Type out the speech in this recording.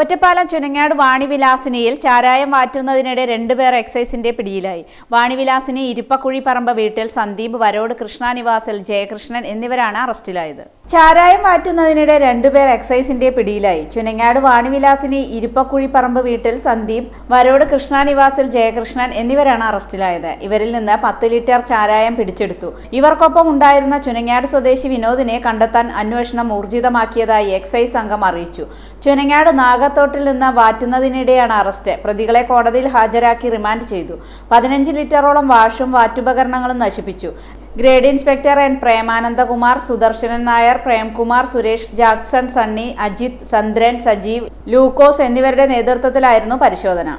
ഒറ്റപ്പാലം ചുനങ്ങാട് വാണിവിലാസിനിയിൽ ചാരായം മാറ്റുന്നതിനിടെ രണ്ടുപേർ എക്സൈസിന്റെ പിടിയിലായി. വാണിവിലാസിനി ഇരിപ്പക്കുഴി പറമ്പ് വീട്ടിൽ സന്ദീപ് വരോട് കൃഷ്ണാനിവാസിൽ ജയകൃഷ്ണൻ എന്നിവരാണ് അറസ്റ്റിലായത്. ചാരായം മാറ്റുന്നതിനിടെ രണ്ടുപേർ എക്സൈസിന്റെ പിടിയിലായി. ചുനങ്ങാട് വാണിവിലാസിനി ഇരിപ്പക്കുഴി പറമ്പ് വീട്ടിൽ സന്ദീപ് വരോട് കൃഷ്ണാനിവാസിൽ ജയകൃഷ്ണൻ എന്നിവരാണ് അറസ്റ്റിലായത്. ഇവരിൽ നിന്ന് പത്ത് ലിറ്റർ ചാരായം പിടിച്ചെടുത്തു. ഇവർക്കൊപ്പം ഉണ്ടായിരുന്ന ചുനങ്ങാട് സ്വദേശി വിനോദിനെ കണ്ടെത്താൻ അന്വേഷണം ഊർജിതമാക്കിയതായി എക്സൈസ് സംഘം അറിയിച്ചു. ചുനങ്ങാട് നാഗത്തോട്ടിൽ നിന്ന് വാറ്റുന്നതിനിടെയാണ് അറസ്റ്റ്. പ്രതികളെ കോടതിയിൽ ഹാജരാക്കി റിമാൻഡ് ചെയ്തു. പതിനഞ്ച് ലിറ്ററോളം വാഷും വാറ്റുപകരണങ്ങളും നശിപ്പിച്ചു. Grade inspector N Premanandakumar Sudarsanan Nair Premkumar Suresh Jackson Sunny Ajith Chandran Sajeev Lukose എന്നിവരുടെ നേതൃത്വത്തിലായിരുന്നു പരിശോധന.